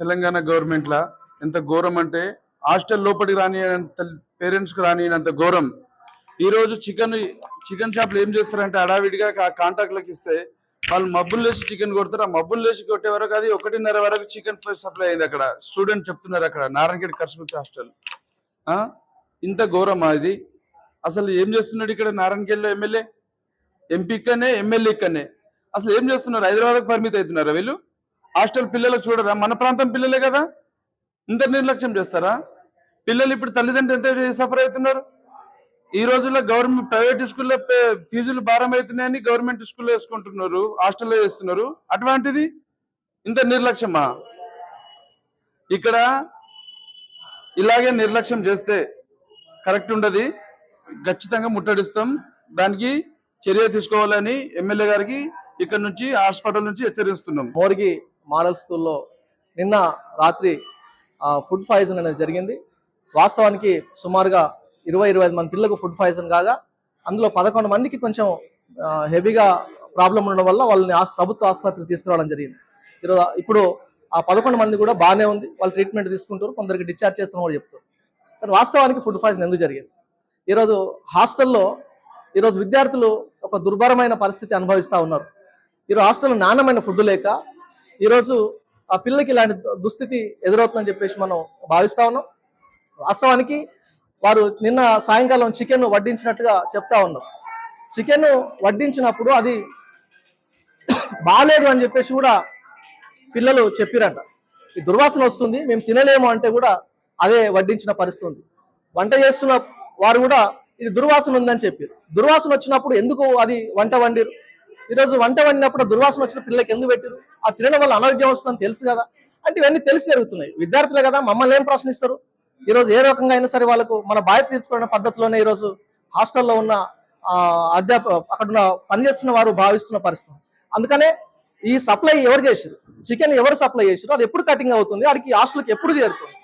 Telangana government లా ఎంత ఘోరం అంటే హాస్టల్ లోపలికి రానియనంత పేరెంట్స్కి రానియనంత ఘోరం. ఈ రోజు చికెన్ చికెన్ షాప్లు ఏం చేస్తారంటే అడావిడిగా కాంటాక్ట్లకు ఇస్తే వాళ్ళు మబ్బులు లేచి చికెన్ కొడతారు. ఆ మబ్బులు లేచి కొట్టే వరకు అది ఒకటిన్నర వరకు చికెన్ సప్లై అయింది అక్కడ. స్టూడెంట్ చెప్తున్నారు అక్కడ నారాయణగేట్ కర్స్మతి హాస్టల్. ఇంత ఘోరమా ఇది? అసలు ఏం చేస్తున్నాడు ఇక్కడ నారాయణగేట్లో ఎమ్మెల్యే? ఎంపీ కనే ఎమ్మెల్యే కనే అసలు ఏం చేస్తున్నారు? హైదరాబాద్కు పరిమితి అవుతున్నారా వీళ్ళు? హాస్టల్ పిల్లలకు చూడరా? మన ప్రాంతం పిల్లలే కదా. ఇంత నిర్లక్ష్యం చేస్తారా? పిల్లలు ఇప్పుడు తల్లిదండ్రులు ఎంత సఫర్ అవుతున్నారు? ఈ రోజుల్లో గవర్నమెంట్ ప్రైవేట్ స్కూల్లో ఫీజులు భారం అవుతున్నాయని గవర్నమెంట్ స్కూల్లో వేసుకుంటున్నారు హాస్టల్లో వేస్తున్నారు. అటువంటిది ఇంత నిర్లక్ష్యమా? ఇక్కడ ఇలాగే నిర్లక్ష్యం చేస్తే కరెక్ట్ ఉండదు. ఖచ్చితంగా ముట్టడిస్తాం. దానికి చర్య తీసుకోవాలని ఎమ్మెల్యే గారికి ఇక్కడ నుంచి హాస్పిటల్ నుంచి హెచ్చరిస్తున్నాం. మోర్గి మోడల్ స్కూల్లో నిన్న రాత్రి ఆ, ఫుడ్ పాయిజన్ అనేది జరిగింది. వాస్తవానికి సుమారుగా ఇరవై ఇరవై ఐదు మంది పిల్లలకు ఫుడ్ పాయిజన్ కాగా అందులో పదకొండు మందికి కొంచెం హెవీగా ప్రాబ్లం ఉండడం వల్ల వాళ్ళని ఆస్- ప్రభుత్వ ఆసుపత్రికి తీసుకురావడం జరిగింది. ఈరోజు ఇప్పుడు ఆ పదకొండు మంది కూడా బాగానే ఉంది. వాళ్ళు ట్రీట్మెంట్ తీసుకుంటారు. కొందరికి డిశ్చార్జ్ చేస్తున్నారు కూడా చెప్తారు. కానీ వాస్తవానికి ఫుడ్ పాయిజన్ ఎందుకు జరిగింది? ఈరోజు హాస్టల్లో ఈరోజు విద్యార్థులు ఒక దుర్భరమైన పరిస్థితి అనుభవిస్తూ ఉన్నారు. ఈరోజు హాస్టల్లో నాణ్యమైన ఫుడ్ లేక ఈరోజు ఆ పిల్లలకి ఇలాంటి దుస్థితి ఎదురవుతుందని చెప్పేసి మనం భావిస్తా ఉన్నాం. వాస్తవానికి వారు నిన్న సాయంకాలం చికెన్ వడ్డించినట్టుగా చెప్తా ఉన్నారు. చికెన్ వడ్డించినప్పుడు అది బాగాలేదు అని చెప్పేసి కూడా పిల్లలు చెప్పిరంట. ఈ దుర్వాసన వస్తుంది మేము తినలేము అంటే కూడా అదే వడ్డించిన పరిస్థితి ఉంది. వంట చేస్తున్న వారు కూడా ఇది దుర్వాసన ఉందని చెప్పారు దుర్వాసన వచ్చినప్పుడు ఎందుకు అది వంట వండిరు? ఈరోజు వంట వండినప్పుడు దుర్వాసన వచ్చిన పిల్లలకి ఎందుకు పెట్టారు? ఆ తినడం వల్ల అనారోగ్యం వస్తుందని తెలుసు కదా. అంటే ఇవన్నీ తెలిసి జరుగుతున్నాయి. విద్యార్థులే కదా మమ్మల్ని ఏం ప్రశ్నిస్తారు? ఈరోజు ఏ రకంగా అయినా సరే వాళ్ళకు మన బాధ్యత తీసుకునే పద్ధతిలోనే ఈరోజు హాస్టల్లో ఉన్న అధ్యాప అక్కడ ఉన్న పనిచేస్తున్న వారు భావిస్తున్న పరిస్థితి. అందుకనే ఈ సప్లై ఎవరు చేసారు? చికెన్ ఎవరు సప్లై చేసారు? అది ఎప్పుడు కటింగ్ అవుతుంది? వాడికి హాస్టల్కి ఎప్పుడు చేరుతుంది?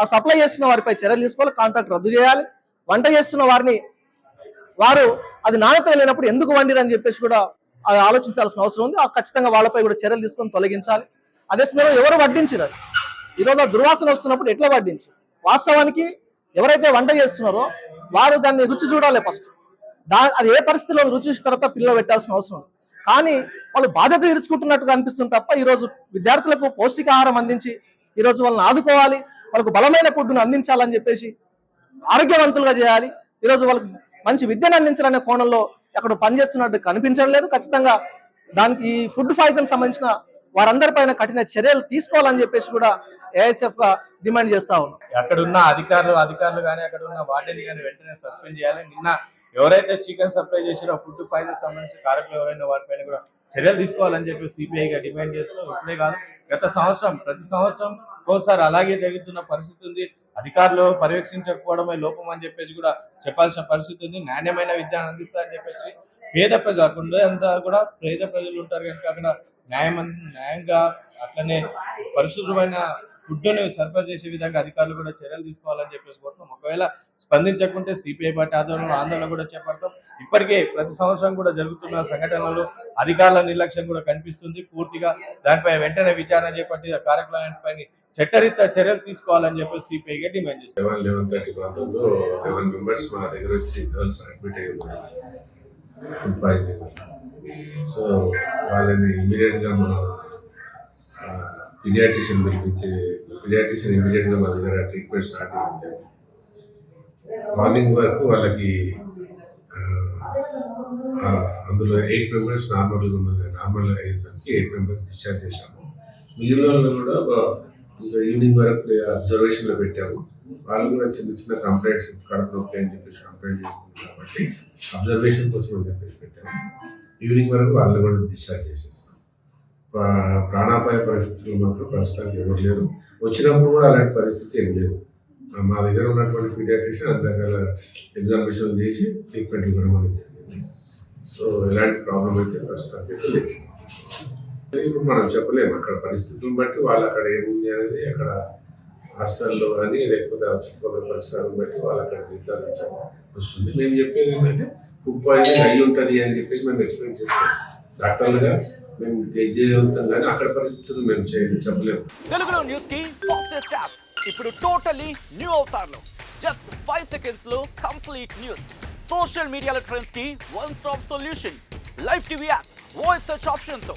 ఆ సప్లై చేస్తున్న వారిపై చర్యలు తీసుకోవాలి కాంట్రాక్ట్ రద్దు చేయాలి. వంట చేస్తున్న వారిని వారు అది నాణ్యత లేనప్పుడు ఎందుకు వండిరని చెప్పేసి కూడా అది ఆలోచించాల్సిన అవసరం ఉంది. ఆ ఖచ్చితంగా వాళ్ళపై కూడా చర్యలు తీసుకొని తొలగించాలి. అదే సందర్భంలో ఎవరు వడ్డించారు ఈరోజు దుర్వాసన వస్తున్నప్పుడు ఎట్లా వడ్డించు? వాస్తవానికి ఎవరైతే వంట చేస్తున్నారో వారు దాన్ని రుచి చూడాలి ఫస్ట్ దా అది ఏ పరిస్థితిలో రుచి తర్వాత పిల్లలు పెట్టాల్సిన అవసరం ఉంది. కానీ వాళ్ళు బాధ్యత తీర్చుకుంటున్నట్టుగా అనిపిస్తుంది తప్ప ఈరోజు విద్యార్థులకు పౌష్టికాహారం అందించి ఈరోజు వాళ్ళని ఆదుకోవాలి వాళ్ళకు బలమైన ఫుడ్ను అందించాలని చెప్పేసి ఆరోగ్యవంతులుగా చేయాలి. ఈరోజు వాళ్ళకి మంచి విద్యను అందించాలనే కోణంలో అక్కడ పనిచేస్తున్నట్టు కనిపించడం లేదు. ఖచ్చితంగా దానికి ఈ ఫుడ్ పాయిజన్ సంబంధించిన వారందరిపైన కఠిన చర్యలు తీసుకోవాలని చెప్పేసి కూడా ఏఐఎస్ఎఫ్గా డిమాండ్ చేస్తా ఉన్నాం. అక్కడ ఉన్న అధికారులు అధికారులు కానీ అక్కడ ఉన్న వార్డెన్ కానీ వెంటనే సస్పెండ్ చేయాలి. నిన్న ఎవరైతే చికెన్ సప్లై చేసారో ఫుడ్ పాయిజన్ సంబంధించిన కార్యక్రమం ఎవరైనా వారిపైన కూడా చర్యలు తీసుకోవాలని చెప్పి సిపిఐగా డిమాండ్ చేస్తున్నాం. ఇప్పుడే కాదు గత సంవత్సరం ప్రతి సంవత్సరం ఒకసారి అలాగే జరుగుతున్న పరిస్థితి ఉంది. అధికారులు పర్యవేక్షించకపోవడమే లోపం అని చెప్పేసి కూడా చెప్పాల్సిన పరిస్థితి ఉంది. నాణ్యమైన విద్యను అందిస్తారని చెప్పేసి పేద ప్రజలు అక్కడ అంతా కూడా పేద ప్రజలు ఉంటారు కనుక అక్కడ న్యాయం న్యాయంగా అట్లనే పరిశుభ్రమైన ఫుడ్ను సరఫరా చేసే విధంగా అధికారులు కూడా చర్యలు తీసుకోవాలని చెప్పేసి కోరుతాం ఒకవేళ స్పందించకుంటే సిపిఐ పార్టీ ఆందోళన ఆందోళన కూడా చేపడతాం. ఇప్పటికే ప్రతి సంవత్సరం కూడా జరుగుతున్న సంఘటనలు అధికారుల నిర్లక్ష్యం కూడా కనిపిస్తుంది. పూర్తిగా దానిపై వెంటనే విచారణ చేపట్టి కార్యక్రమాలపై చట్టరీత్యా చర్యలు తీసుకోవాలని చెప్పేసి సిపిఐగా డిమాండ్ చేస్తారు లెవెన్ లెవెన్ థర్టీ ప్రాంతంలో లెవెన్ మెంబర్స్ మా దగ్గర వచ్చి గర్ల్స్ అడ్మిట్ అయ్యి ఫుడ్ పాయిజనింగ్ సో వాళ్ళని ఇమీడియట్గా మా పిడియాట్రిషియన్ పిలిపించి పీడియాట్రిషియన్ ఇమీడియట్గా మా దగ్గర ట్రీట్మెంట్ స్టార్ట్ చేయడం మార్నింగ్ వరకు వాళ్ళకి అందులో ఎయిట్ మెంబర్స్ నార్మల్గా ఉన్నారు నార్మల్ అయ్యేసరికి ఎయిట్ మెంబర్స్ డిశ్చార్జ్ చేశాము. మిగిలిన వాళ్ళు కూడా ఈవినింగ్ వరకు అబ్జర్వేషన్లో పెట్టాము. వాళ్ళు కూడా చిన్న చిన్న కంప్లైంట్స్ కడుపు నొప్పి అని చెప్పేసి కంప్లైంట్ చేస్తున్నారు కాబట్టి అబ్జర్వేషన్ కోసం అని చెప్పేసి పెట్టాము. ఈవినింగ్ వరకు వాళ్ళు కూడా డిశ్చార్జ్ చేసేస్తాం ప్రాణాపాయ పరిస్థితులు మాత్రం ప్రస్తుతానికి ఎవరు లేరు. వచ్చినప్పుడు కూడా అలాంటి పరిస్థితి ఏం లేదు. మా దగ్గర ఉన్నటువంటి పీడియాట్రిషియన్ అన్ని రకాల ఎగ్జామినేషన్ చేసి ట్రీట్మెంట్ ఇవ్వడం అనేది జరిగింది. సో ఎలాంటి ప్రాబ్లం అయితే ప్రస్తుతానికి అయితే లేదు. ఇప్పుడు మనం చెప్పలేము అక్కడ పరిస్థితులను బట్టి వాళ్ళు అక్కడ ఏముంది అనేది అక్కడ హాస్టల్లో కానీ లేకపోతే ఆ చుట్టుపక్కల పరిసరాలను బట్టి వాళ్ళు అక్కడ నిర్ధారించాలి వస్తుంది. మేము చెప్పేది ఏంటంటే ఫుడ్ పాయిజన్ అయి ఉంటుంది అని చెప్పేసి మేము ఎక్స్ప్లెయిన్ చేస్తాం. డాక్టర్లుగా మేము గెజ్ చేయగలుగుతాం కానీ అక్కడ పరిస్థితులు మేము చేయడం చెప్పలేము. తెలుగులో న్యూస్కి ఫాస్టెస్ట్ యాప్ ఇప్పుడు టోటలీ న్యూ అవుతారు జస్ట్ ఫైవ్ సెకండ్స్లో కంప్లీట్ న్యూస్ సోషల్ మీడియాలో ట్రెండ్స్కి one stop solution live TV app voice search ఆప్షన్తో.